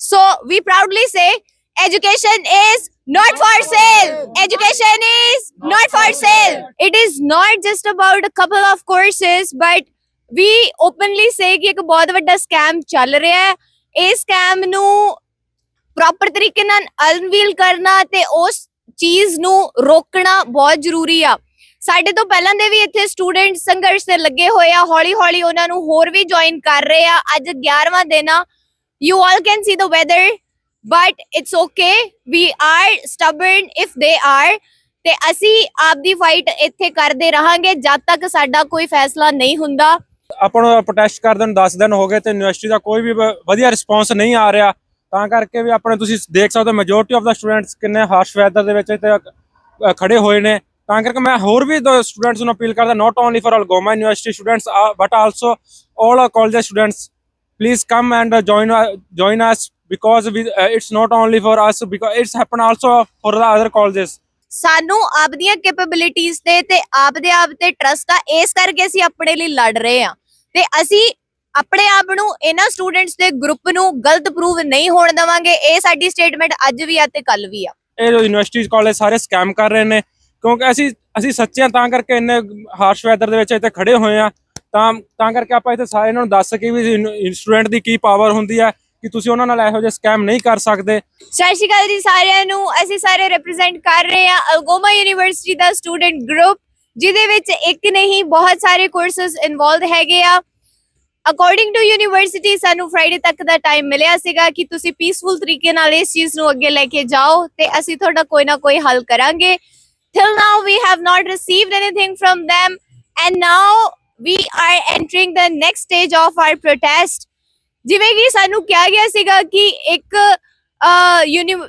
So we proudly say education is not for sale. Education is not for sale. It is not just about a couple of courses, but we openly say ਕਿ ਇੱਕ ਬਹੁਤ ਵੱਡਾ scam ਚੱਲ ਰਿਹਾ ਹੈ ਇਹ scam ਨੂੰ proper ਤਰੀਕੇ ਨਾਲ ਅਨਵੀਲ ਕਰਨਾ ਤੇ ਉਸ ਚੀਜ਼ ਨੂੰ ਰੋਕਣਾ ਬਹੁਤ ਜ਼ਰੂਰੀ ਆ ਸਾਡੇ ਤੋਂ ਪਹਿਲਾਂ ਦੇ ਵੀ ਇੱਥੇ ਸਟੂਡੈਂਟ ਸੰਘਰਸ਼ ਤੇ ਲੱਗੇ ਹੋਏ ਆ ਹੌਲੀ ਹੌਲੀ ਉਹਨਾਂ ਨੂੰ ਹੋਰ ਵੀ ਜੁਆਇਨ ਕਰ ਰਹੇ ਆ ਅੱਜ 11ਵਾਂ ਦਿਨ ਆ you all can see the weather but it's okay. We are stubborn. If they are ਤੇ ਅਸੀਂ ਆਪਦੀ ਫਾਈਟ ਇੱਥੇ ਕਰਦੇ ਰਹਾਂਗੇ ਜਦ ਤੱਕ ਸਾਡਾ ਕੋਈ ਫੈਸਲਾ ਨਹੀਂ ਹੁੰਦਾ। ਆਪਾਂ ਨੂੰ ਪ੍ਰੋਟੈਸਟ ਕਰਦੇ ਨੂੰ 10 ਦਿਨ ਹੋ ਗਏ ਤੇ ਯੂਨੀਵਰਸਿਟੀ ਦਾ ਕੋਈ ਵੀ ਵ- ਵਧੀਆ ਰਿਸਪੌਂਸ ਨਹੀਂ ਆ ਰਿਹਾ। ਤਾਂ ਕਰਕੇ ਵੀ ਆਪਣੇ ਤੁਸੀਂ ਦੇਖ ਸਕਦੇ ਹੋ ਮੈਜੋਰਟੀ ਆਫ ਦਾ ਸਟੂਡੈਂਟਸ ਕਿੰਨੇ ਹਾਰਸ਼ ਵੈਦਰ ਦੇ ਵਿੱਚ ਇੱਥੇ ਅ, ਖੜੇ ਹੋਏ ਨੇ। ਤਾਂ ਕਰਕੇ ਮੈਂ ਹੋਰ ਵੀ ਸਟੂਡੈਂਟਸ ਨੂੰ ਅਪੀਲ ਕਰਦਾ not only for Algoma university students but also all college students please come and uh, join uh, join us because we uh, it's not only for us because it's happen also for the other colleges. ਸਾਨੂੰ ਆਪਦੀਆਂ ਕੈਪੇਬਿਲਿਟੀਆਂ ਤੇ ਤੇ ਆਪਦੇ ਆਪ ਤੇ trust ਆ ਇਸ ਕਰਕੇ ਅਸੀਂ ਆਪਣੇ ਲਈ ਲੜ ਰਹੇ ਆ ਤੇ ਅਸੀਂ ਆਪਣੇ ਆਪ ਨੂੰ ਇਹਨਾਂ ਸਟੂਡੈਂਟਸ ਦੇ ਗਰੁੱਪ ਨੂੰ ਗਲਤ ਪ੍ਰੂਵ ਨਹੀਂ ਹੋਣ ਦੇਵਾਂਗੇ ਇਹ ਸਾਡੀ ਸਟੇਟਮੈਂਟ ਅੱਜ ਵੀ ਆ ਤੇ ਕੱਲ ਵੀ ਆ। ਇਹ ਜੋ ਯੂਨੀਵਰਸਿਟੀਜ਼ ਕਾਲਜ ਸਾਰੇ ਸਕੈਮ ਕਰ ਰਹੇ ਨੇ ਕਿਉਂਕਿ ਅਸੀਂ ਅਸੀਂ ਸੱਚੇ ਹਾਂ ਤਾਂ ਕਰਕੇ ਇੰਨੇ ਹਾਰਸ਼ ਵੈਦਰ ਦੇ ਵਿੱਚ ਇੱਥੇ ਖੜੇ ਹੋਏ ਆ ਤਾਂ ਤਾਂ ਕਰਕੇ ਆਪਾਂ ਇੱਥੇ ਸਾਰੇ ਇਹਨਾਂ ਨੂੰ ਦੱਸ ਸਕੇ ਵੀ ਸਟੂਡੈਂਟ ਦੀ ਕੀ ਪਾਵਰ ਹੁੰਦੀ ਹੈ, ਕਿ ਤੁਸੀਂ ਉਹਨਾਂ ਨਾਲ ਇਹੋ ਜਿਹੇ ਸਕੈਮ ਨਹੀਂ ਕਰ ਸਕਦੇ। ਸਤਿ ਸ਼੍ਰੀ ਅਕਾਲ ਜੀ ਸਾਰਿਆਂ ਨੂੰ। ਅਸੀਂ ਸਾਰੇ ਰਿਪਰੈਜ਼ੈਂਟ ਕਰ ਰਹੇ ਹਾਂ ਅਲਗੋਮਾ ਯੂਨੀਵਰਸਿਟੀ ਦਾ ਸਟੂਡੈਂਟ ਗਰੁੱਪ ਜਿਹਦੇ ਵਿੱਚ ਇੱਕ ਨਹੀਂ, ਬਹੁਤ ਸਾਰੇ ਕੋਰਸਸ ਇਨਵੋਲਡ ਹੈਗੇ ਆ। ਅਕੋਰਡਿੰਗ ਟੂ ਯੂਨੀਵਰਸਿਟੀ ਸਾਨੂੰ ਫਰਾਈਡੇ ਤੱਕ ਦਾ ਟਾਈਮ ਮਿਲਿਆ ਸੀਗਾ ਕਿ ਤੁਸੀਂ ਪੀਸਫੁਲ ਤਰੀਕੇ ਨਾਲ ਇਸ ਚੀਜ਼ ਨੂੰ ਅੱਗੇ ਲੈ ਕੇ ਜਾਓ ਤੇ ਅਸੀਂ ਤੁਹਾਡਾ ਕੋਈ ਨਾ ਕੋਈ ਹੱਲ ਕਰਾਂਗੇ। Till now, we have not received anything from them. And now, we are entering the next stage of our protest. ਜਿਵੇਂ ਕਿ ਸਾਨੂੰ ਕਿਹਾ ਗਿਆ ਸੀਗਾ ਕਿ ਇੱਕ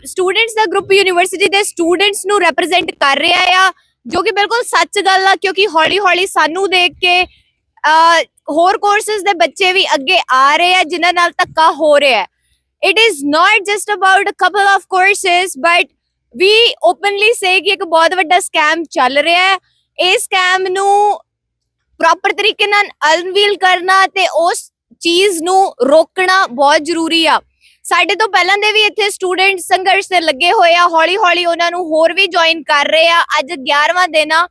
ਸਟੂਡੈਂਟਸ ਦਾ ਗਰੁੱਪ ਯੂਨੀਵਰਸਿਟੀ ਦੇ ਸਟੂਡੈਂਟਸ ਨੂੰ ਰਿਪਰੈਜ਼ੈਂਟ ਕਰ ਰਿਹਾ ਆ, ਜੋ ਕਿ ਬਿਲਕੁਲ ਸੱਚ ਗੱਲ ਆ, ਕਿਉਂਕਿ ਹੌਲੀ ਹੌਲੀ ਸਾਨੂੰ ਦੇਖ ਕੇ ਹੋਰ ਕੋਰਸਸ ਦੇ ਬੱਚੇ ਵੀ ਅੱਗੇ ਆ ਰਹੇ ਆ, ਜਿਨ੍ਹਾਂ ਨਾਲ ਧੱਕਾ ਹੋ ਰਿਹਾ ਹੈ। It is not just about a couple of courses but we openly say ਕਿ ਇੱਕ ਬਹੁਤ ਵੱਡਾ ਸਕੈਮ ਚੱਲ ਰਿਹਾ ਹੈ। ਇਹ ਸਕੈਮ ਨੂੰ ਪ੍ਰੋਪਰ ਤਰੀਕੇ ਨਾਲ ਅਨਵੀਲ ਕਰਨਾ ਤੇ ਉਸ ਚੀਜ਼ ਨੂੰ ਰੋਕਣਾ ਬਹੁਤ ਜ਼ਰੂਰੀ ਆ। ਸਾਡੇ ਤੋਂ ਪਹਿਲਾਂ ਦੇ ਵੀ ਇੱਥੇ ਸਟੂਡੈਂਟ ਸੰਘਰਸ਼ ਤੇ ਲੱਗੇ ਹੋਏ ਆ। ਹੌਲੀ ਹੌਲੀ ਉਹਨਾਂ ਨੂੰ ਹੋਰ ਵੀ ਜੁਆਇਨ ਕਰ ਰਹੇ ਆ। ਅੱਜ 11ਵਾਂ ਦਿਨ ਆ।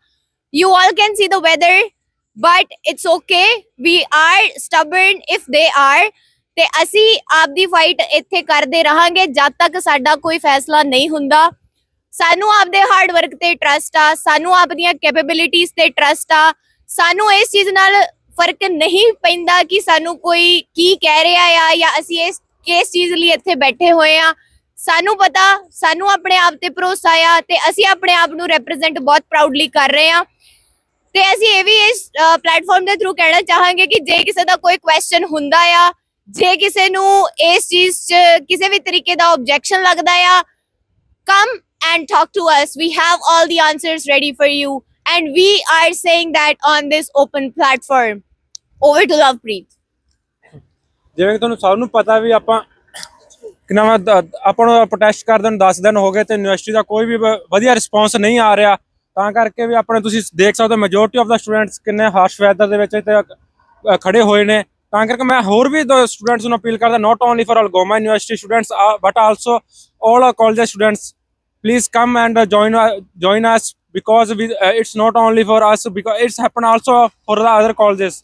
You all can see the weather but it's okay we are stubborn if they are ਤੇ ਅਸੀਂ ਆਪਦੀ ਫਾਈਟ ਇੱਥੇ ਕਰਦੇ ਰਹਾਂਗੇ। ਜਦ ਤੱਕ ਸਾਡਾ ਕੋਈ ਫੈਸਲਾ ਨਹੀਂ ਹੁੰਦਾ। ਸਾਨੂੰ ਆਪਦੇ ਹਾਰਡ ਵਰਕ ਤੇ ਟਰਸਟ ਆ, ਸਾਨੂੰ ਆਪਦੀਆਂ ਕੈਪੇਬਿਲਿਟੀਜ਼ ਤੇ ਟਰਸਟ ਆ। ਸਾਨੂੰ ਇਸ ਚੀਜ਼ ਨਾਲ ਫ਼ਰਕ ਨਹੀਂ ਪੈਂਦਾ ਕਿ ਸਾਨੂੰ ਕੋਈ ਕੀ ਕਹਿ ਰਿਹਾ ਆ ਜਾਂ ਅਸੀਂ ਇਸ, ਕਿਸ ਚੀਜ਼ ਲਈ ਇੱਥੇ ਬੈਠੇ ਹੋਏ ਆ। ਸਾਨੂੰ ਪਤਾ, ਸਾਨੂੰ ਆਪਣੇ ਆਪ ਤੇ ਭਰੋਸਾ ਆ ਤੇ ਅਸੀਂ ਆਪਣੇ ਆਪ ਨੂੰ ਰਿਪਰੈਜ਼ੈਂਟ ਬਹੁਤ ਪ੍ਰਾਊਡਲੀ ਕਰ ਰਹੇ ਆ। ਤੇ ਅਸੀਂ ਇਹ ਵੀ ਇਸ ਪਲੇਟਫਾਰਮ ਦੇ ਥਰੂ ਕਹਿਣਾ ਚਾਹਾਂਗੇ ਕਿ ਜੇ ਕਿਸੇ ਦਾ ਕੋਈ ਕੁਐਸਚਨ ਹੁੰਦਾ ਆ, ਜੇ ਕਿਸੇ ਨੂੰ ਇਸ ਚੀਜ਼ 'ਚ ਕਿਸੇ ਵੀ ਤਰੀਕੇ ਦਾ ਆਬਜੈਕਸ਼ਨ ਲੱਗਦਾ ਆ, come and talk to us. We have all the answers ready for you. And we are saying that on this open platform. Over to lovepreet. ਜਿਵੇਂ ਕਿ ਤੁਹਾਨੂੰ ਸਭ ਨੂੰ ਪਤਾ ਵੀ ਆਪਾਂ ਕਿ ਆਪਾਂ ਨੂੰ ਪ੍ਰੋਟੈਸਟ ਕਰਦੇ ਨੂੰ 10 ਦਿਨ ਹੋ ਗਏ ਤੇ ਯੂਨੀਵਰਸਿਟੀ ਦਾ ਕੋਈ ਵੀ ਵ- ਵਧੀਆ ਰਿਸਪੌਂਸ ਨਹੀਂ ਆ ਰਿਹਾ। ਤਾਂ ਕਰਕੇ ਵੀ ਆਪਣੇ ਤੁਸੀਂ ਦੇਖ ਸਕਦੇ ਹੋ ਮੈਜੋਰਟੀ ਆਫ ਦਾ ਸਟੂਡੈਂਟਸ ਕਿੰਨੇ ਹਾਰਸ਼ ਵੈਦਰ ਦੇ ਵਿੱਚ ਇੱਥੇ ਅ, ਖੜੇ ਹੋਏ ਨੇ। ਤਾਂ ਕਰਕੇ ਮੈਂ ਹੋਰ ਵੀ ਸਟੂਡੈਂਟਸ ਨੂੰ ਅਪੀਲ ਕਰਦਾ not only for Algoma university students but also all college students please come and uh, join uh, join us because we uh, it's not only for us because it's happen also for the other colleges.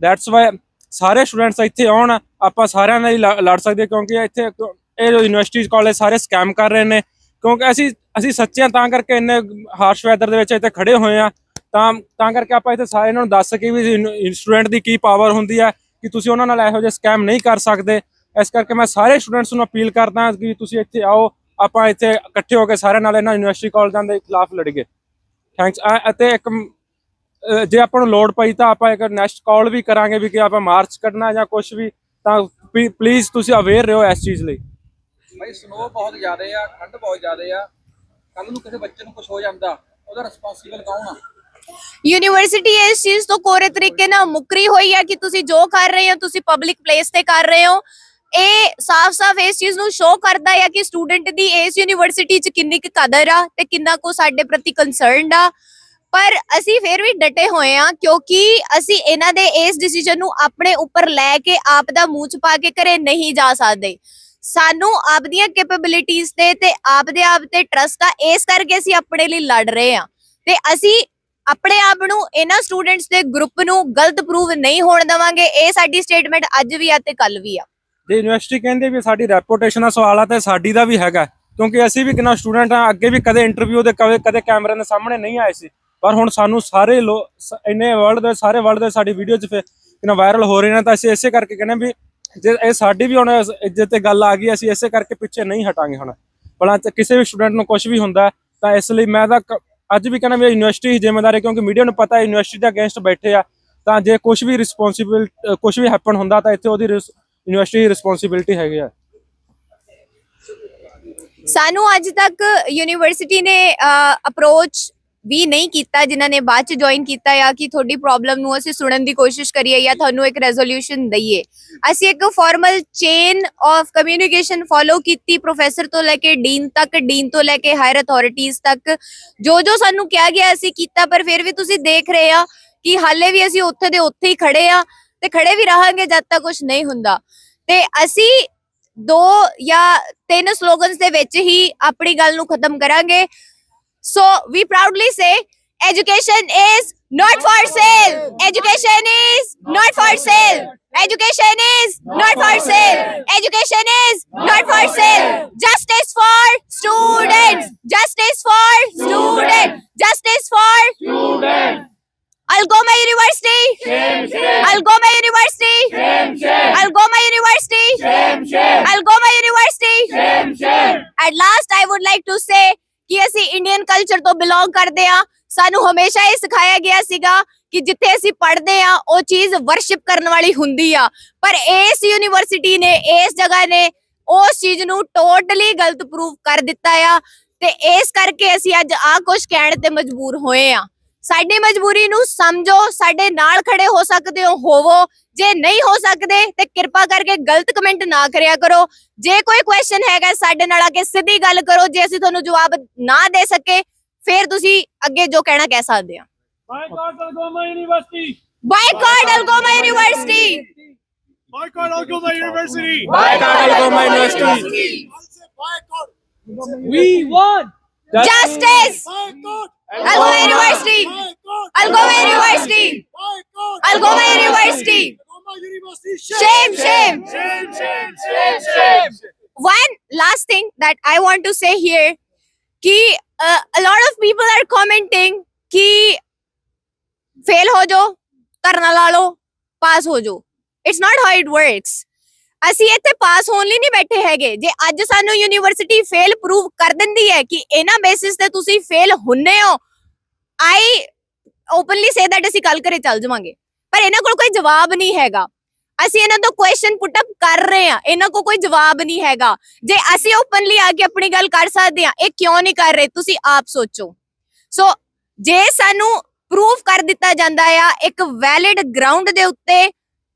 That's why ਸਾਰੇ students ਇੱਥੇ ਆਉਣ ਆਪਾਂ ਸਾਰਿਆਂ ਨਾਲ ਹੀ ਲ- ਲੜ ਸਕਦੇ ਹਾਂ ਕਿਉਂਕਿ ਇੱਥੇ ਇਹ ਜੋ ਯੂਨੀਵਰਸਿਟੀ ਕਾਲਜ ਸਾਰੇ ਸਕੈਮ ਕਰ ਰਹੇ ਨੇ ਕਿਉਂਕਿ ਅਸੀਂ ਅਸੀਂ ਸੱਚੇ ਹਾਂ ਤਾਂ ਕਰਕੇ ਇੰਨੇ ਹਾਰਸ਼ ਵੈਦਰ ਦੇ ਵਿੱਚ ਇੱਥੇ ਖੜੇ ਹੋਏ ਆ ਤਾਂ ਤਾਂ ਕਰਕੇ ਆਪਾਂ ਇੱਥੇ ਸਾਰੇ ਇਹਨਾਂ ਨੂੰ ਦੱਸ ਸਕੇ ਵੀ ਸਟੂਡੈਂਟ ਦੀ ਕੀ ਪਾਵਰ ਹੁੰਦੀ ਹੈ ਕਿ ਤੁਸੀਂ ਉਹਨਾਂ ਨਾਲ ਇਹੋ ਜਿਹੇ ਸਕੈਮ ਨਹੀਂ ਕਰ ਸਕਦੇ। ਇਸ ਕਰਕੇ ਮੈਂ ਸਾਰੇ ਸਟੂਡੈਂਟਸ ਨੂੰ ਅਪੀਲ ਕਰਦਾ ਕਿ ਤੁਸੀਂ ਇੱਥੇ ਆਓ ਆਪਾਂ ਇੱਥੇ ਇਕੱਠੇ ਹੋ ਕੇ ਸਾਰਿਆਂ ਨਾਲ ਇਹਨਾਂ ਯੂਨੀਵਰਸਿਟੀ ਕਾਲਜਾਂ ਦੇ ਖਿਲਾਫ ਲੜੀਏ। ਥੈਂਕਸ ਅਤੇ ਇੱਕ ਜੇ ਆਪਾਂ ਨੂੰ ਲੋੜ ਪਈ ਤਾਂ ਆਪਾਂ ਇੱਕ ਨੈਕਸਟ ਕਾਲ ਵੀ ਕਰਾਂਗੇ ਵੀ ਕਿ ਆਪਾਂ ਮਾਰਚ ਕੱਢਣਾ ਜਾਂ ਕੁਝ ਵੀ ਤਾਂ ਪਲੀਜ਼ ਤੁਸੀਂ ਅਵੇਅਰ ਰਹੋ ਇਸ ਚੀਜ਼ ਲਈ। ਭਾਈ ਸਨੋ ਬਹੁਤ ਜ਼ਿਆਦਾ ਆ ਠੰਡ ਬਹੁਤ ਜ਼ਿਆਦਾ ਆ। ਕੱਲ ਨੂੰ ਕਿਸੇ ਬੱਚੇ ਨੂੰ ਕੁਝ ਹੋ ਜਾਂਦਾ ਉਹਦਾ ਰਿਸਪੌਂਸੀਬਲ ਕੌਣ ਆ? ਯੂਨੀਵਰਸਿਟੀ ਇਸ ਚੀਜ਼ ਤੋਂ ਕੋਰੇ ਤਰੀਕੇ ਨਾਲ ਮੁਕਰੀ ਹੋਈ ਹੈ ਕਿ ਤੁਸੀਂ ਜੋ ਕਰ ਰਹੇ ਹੋ ਤੁਸੀਂ ਪਬਲਿਕ ਪਲੇਸ ਤੇ ਕਰ ਰਹੇ ਹੋ। ਇਹ ਸਾਫ਼-ਸਾਫ਼ ਇਸ ਚੀਜ਼ ਨੂੰ ਸ਼ੋਅ ਕਰਦਾ ਹੈ ਕਿ ਸਟੂਡੈਂਟ ਦੀ ਇਸ ਯੂਨੀਵਰਸਿਟੀ 'ਚ ਕਿੰਨੀ ਕੁ ਕਦਰ ਆ ਤੇ ਕਿੰਨਾ ਕੁ ਸਾਡੇ ਪ੍ਰਤੀ ਕੰਸਰਨਡ ਆ। ਪਰ ਅਸੀਂ ਫਿਰ ਵੀ ਡਟੇ ਹੋਏ ਆ ਕਿਉਂਕਿ ਅਸੀਂ ਇਹਨਾਂ ਦੇ ਇਸ ਡਿਸੀਜਨ ਨੂੰ ਆਪਣੇ ਉੱਪਰ ਲੈ ਕੇ ਆਪ ਦਾ ਮੂੰਹ ਚ ਪਾ ਕੇ ਘਰੇ ਨਹੀਂ ਜਾ ਸਕਦੇ। ਸਾਨੂੰ ਆਪਦੀਆਂ ਕੈਪੇਬਿਲਿਟੀਆਂ ਤੇ ਤੇ ਆਪਦੇ ਆਪ ਤੇ ਟਰਸਟ ਆ, ਇਸ ਕਰਕੇ ਅਸੀਂ ਆਪਣੇ ਲਈ ਲੜ ਰਹੇ ਆ ਤੇ ਅਸੀਂ ਆਪਣੇ ਆਪ ਨੂੰ ਇਹਨਾਂ ਸਟੂਡੈਂਟਸ ਦੇ ਗਰੁੱਪ ਨੂੰ ਗਲਤ ਪ੍ਰੂਵ ਨਹੀਂ ਹੋਣ ਦੇਵਾਂਗੇ, ਇਹ ਸਾਡੀ ਸਟੇਟਮੈਂਟ ਅੱਜ ਵੀ ਆ ਤੇ ਕੱਲ ਵੀ ਆ। ਜੇ ਯੂਨੀਵਰਸਿਟੀ ਕਹਿੰਦੇ ਵੀ ਸਾਡੀ ਰੈਪੂਟੇਸ਼ਨ ਦਾ ਸਵਾਲ ਆ ਤੇ ਸਾਡੀ ਦਾ ਵੀ ਹੈਗਾ ਕਿਉਂਕਿ ਅਸੀਂ ਵੀ ਕਿੰਨਾ ਸਟੂਡੈਂਟ ਆ, ਅੱਗੇ ਵੀ ਕਦੇ ਇੰਟਰਵਿਊ ਦੇ ਕਦੇ ਕਦੇ ਕੈਮਰੇ ਦੇ ਸਾਹਮਣੇ ਨਹੀਂ ਆਏ ਸੀ। ਪਰ ਹੁਣ ਸਾਨੂੰ ਸਾਰੇ ਲੋ ਸ- ਇੰਨੇ ਵਰਲਡ ਦੇ ਸਾਰੇ ਵਰਲਡ ਦੇ ਸਾਡੀ ਵੀਡੀਓ 'ਚ ਫਿਰ ਕਿੰਨਾ ਵਾਇਰਲ ਹੋ ਰਹੇ ਨੇ, ਤਾਂ ਅਸੀਂ ਇਸੇ ਕਰਕੇ ਕਹਿੰਦੇ ਵੀ ਜੇ ਇਹ ਸਾਡੀ ਵੀ ਹੁਣ ਇਸ ਇੱਜ਼ਤ ਤੇ ਗੱਲ ਆ ਗਈ, ਅਸੀਂ ਇਸੇ ਕਰਕੇ ਪਿੱਛੇ ਨਹੀਂ ਹਟਾਂਗੇ ਹੁਣ। ਭਲਾ ਕਿਸੇ ਵੀ ਸਟੂਡੈਂਟ ਨੂੰ ਕੁਝ ਵੀ ਹੁੰਦਾ ਤਾਂ ਇਸ ਲਈ ਮੈਂ ਤਾਂ ਅੱਜ ਵੀ ਕਹਿੰਦਾ ਵੀ ਯੂਨੀਵਰਸਿਟੀ ਹੀ ਜ਼ਿੰਮੇਵਾਰ ਹੈ, ਕਿਉਂਕਿ ਮੀਡੀਆ ਨੂੰ ਪਤਾ ਹੈ ਯੂਨੀਵਰਸਿਟੀ ਦੇ ਅਗੇਂਸਟ ਬੈਠੇ ਆ। ਤਾਂ ਜੇ ਕੁਝ ਵੀ ਰਿਸਪੌਂਸਿਬਲ ਕੁਝ ਵੀ ਹੈਪਨ ਹੁੰਦਾ, ਤਾਂ ਇੱਥੇ ਉਹਦੀ ਯੂਨੀਵਰਸਿਟੀ ਦੀ ਰਿਸਪੌਂਸਿਬਿਲਟੀ ਹੈਗੀ ਆ। ਸਾਨੂੰ ਅੱਜ ਤੱਕ ਯੂਨੀਵਰਸਿਟੀ ਨੇ ਅਪਰੋਚ ਵੀ ਨਹੀਂ ਕੀਤਾ, ਜਿਨ੍ਹਾਂ ਨੇ ਬਾਅਦ ਚ ਜੁਆਇਨ ਕੀਤਾ ਆ ਕਿ ਤੁਹਾਡੀ ਪ੍ਰੋਬਲਮ ਨੂੰ ਅਸੀਂ ਸੁਣਨ ਦੀ ਕੋਸ਼ਿਸ਼ ਕਰੀਏ ਜਾਂ ਤੁਹਾਨੂੰ ਇੱਕ ਰੈਜ਼ੋਲੂਸ਼ਨ ਦਈਏ। ਅਸੀਂ ਇੱਕ formal chain of communication follow ਕੀਤੀ ਪ੍ਰੋਫੈਸਰ ਤੋਂ ਲੈ ਕੇ ਡੀਨ ਤੱਕ ਡੀਨ ਤੋਂ ਲੈ ਕੇ ਹਾਇਰ ਅਥਾਰਟੀਆਂ ਤੱਕ। ਜੋ ਜੋ ਸਾਨੂੰ ਕਿਹਾ ਗਿਆ ਅਸੀਂ ਕੀਤਾ, ਪਰ ਫਿਰ ਵੀ ਤੁਸੀਂ ਦੇਖ ਰਹੇ ਆ ਕਿ ਹਾਲੇ ਵੀ ਅਸੀਂ ਉੱਥੇ ਦੇ ਉੱਥੇ ਹੀ ਖੜੇ ਆ। ਤੇ ਖੜੇ ਵੀ ਰਹਾਂਗੇ ਜਦ ਤੱਕ ਕੁਝ ਨਹੀਂ ਹੁੰਦਾ ਤੇ ਅਸੀਂ ਦੋ ਜਾਂ ਤਿੰਨ ਸਲੋਗਨਸ ਦੇ ਵਿੱਚ ਹੀ ਆਪਣੀ ਗੱਲ ਨੂੰ ਖਤਮ ਕਰਾਂਗੇ so we proudly say education is not for sale education is not for sale education is not for sale education is not for sale ਕਿ ਅਸੀਂ ਇੰਡੀਅਨ ਕਲਚਰ ਤੋਂ ਬਿਲੋਂਗ ਕਰਦੇ ਆ ਸਾਨੂੰ ਹਮੇਸ਼ਾ ਇਹ ਸਿਖਾਇਆ ਗਿਆ ਸੀਗਾ ਕਿ ਜਿੱਥੇ ਅਸੀਂ ਪੜ੍ਹਦੇ ਆ ਉਹ ਚੀਜ਼ ਵਰਸ਼ਿਪ ਕਰਨ ਵਾਲੀ ਹੁੰਦੀ ਆ। ਪਰ ਇਸ ਯੂਨੀਵਰਸਿਟੀ ਨੇ, ਇਸ ਜਗ੍ਹਾ ਨੇ ਉਸ ਚੀਜ਼ ਨੂੰ ਟੋਟਲੀ ਗਲਤ ਪ੍ਰੂਫ ਕਰ ਦਿੱਤਾ ਆ। ਤੇ ਇਸ ਕਰਕੇ ਅਸੀਂ ਅੱਜ ਆ ਕੁਝ ਕਹਿਣ ਤੇ ਮਜਬੂਰ ਹੋਏ ਆ। ਸਾਡੀ ਮਜਬੂਰੀ ਨੂੰ ਸਮਝੋ ਸਾਡੇ ਨਾਲ ਖੜੇ ਹੋ ਸਕਦੇ ਹੋ ਹੋਵੋ ਜੇ ਨਹੀਂ ਹੋ ਸਕਦੇ ਤੇ ਕਿਰਪਾ ਕਰਕੇ ਗਲਤ ਕਮੈਂਟ ਨਾ ਕਰਿਆ ਕਰੋ ਜੇ ਕੋਈ ਕੁਐਸਚਨ ਹੈਗਾ ਸਾਡੇ ਨਾਲ ਆ ਕੇ ਸਿੱਧੀ ਗੱਲ ਕਰੋ ਜੇ ਅਸੀਂ ਤੁਹਾਨੂੰ ਜਵਾਬ ਨਾ ਦੇ ਸਕੇ ਫਿਰ ਤੁਸੀਂ ਅੱਗੇ ਜੋ ਕਹਿਣਾ ਕਹਿ ਸਕਦੇ ਆ Boycott Algoma University! Boycott Algoma university Boycott Algoma University! Boycott Algoma University. We Justice! I'll go university! I'll go university! I'll go university! Shame, shame! Shame, shame! One last thing that I want to say here कि uh, a lot of people are commenting कि fail हो जाओ करना ला लो पास हो जाओ it's not how it ਅਸੀਂ ਇੱਥੇ ਪਾਸ ਹੋਣ ਲਈ ਨਹੀਂ ਬੈਠੇ ਹੈਗੇ। ਜੇ ਅੱਜ ਸਾਨੂੰ ਯੂਨੀਵਰਸਿਟੀ ਫੇਲ ਪ੍ਰੂਵ ਕਰ ਦਿੰਦੀ ਹੈ ਕਿ ਇਹਨਾਂ ਬੇਸਿਸ ਤੇ ਤੁਸੀਂ ਫੇਲ ਹੁੰਨੇ ਹੋ ਆਈ ਓਪਨਲੀ ਸੇ ਦੈਟ ਅਸੀਂ ਕੱਲ ਘਰੇ ਚੱਲ ਜਾਵਾਂਗੇ। ਪਰ ਇਹਨਾਂ ਕੋਲ ਕੋਈ ਜਵਾਬ ਨਹੀਂ ਹੈਗਾ। ਅਸੀਂ ਇਹਨਾਂ ਤੋਂ ਕੁਐਸਚਨ ਪੁੱਟ ਅਪ ਕਰ ਰਹੇ ਆ ਇਹਨਾਂ ਕੋਲ ਕੋਈ ਜਵਾਬ ਨਹੀਂ ਹੈਗਾ। ਜੇ ਅਸੀਂ ਓਪਨਲੀ ਆ ਕੇ ਆਪਣੀ ਗੱਲ ਕਰ ਸਕਦੇ ਆ ਇਹ ਕਿਉਂ ਨਹੀਂ ਕਰ ਰਹੇ? ਤੁਸੀਂ ਆਪ ਸੋਚੋ। ਸੋ ਜੇ ਸਾਨੂੰ ਪ੍ਰੂਫ ਕਰ ਦਿੱਤਾ ਜਾਂਦਾ ਆ, ਇੱਕ ਵੈਲਿਡ ਗਰਾਊਂਡ ਦੇ ਉੱਤੇ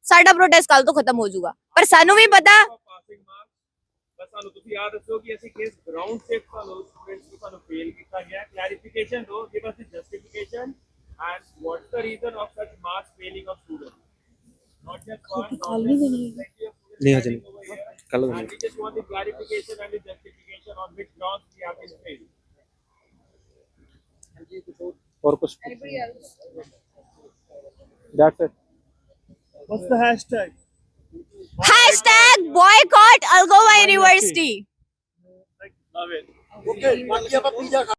ਸਾਡਾ ਪ੍ਰੋਟੈਸਟ ਕੱਲ ਤੋਂ ਖਤਮ ਹੋ ਜਾਊਗਾ। ਪਰ ਸਾਨੂੰ ਵੀ ਪਤਾ ਪਾਸਿੰਗ ਮਾਰਕਸ ਬਸ ਸਾਨੂੰ ਤੁਸੀਂ ਯਾਦ ਦੱਸੋ ਕਿ ਅਸੀਂ ਕਿਸ ਗਰਾਊਂਡ ਤੇ ਤੁਹਾਨੂੰ ਸਟੂਡੈਂਟਸ ਨੂੰ ਤੁਹਾਨੂੰ ਫੇਲ ਕੀਤਾ ਗਿਆ ਕਲੈਰੀਫਿਕੇਸ਼ਨ ਦਿਓ give us the justification and what's the reason of such mass failing of students not just one not just ਨਹੀਂ ਹਜੇ ਨਹੀਂ ਕੱਲ and we just want the clarification and the justification on which grounds we have been failed ਹੋਰ ਕੁਝ that's it What's the hashtag? Hashtag boycott algoma university Love it.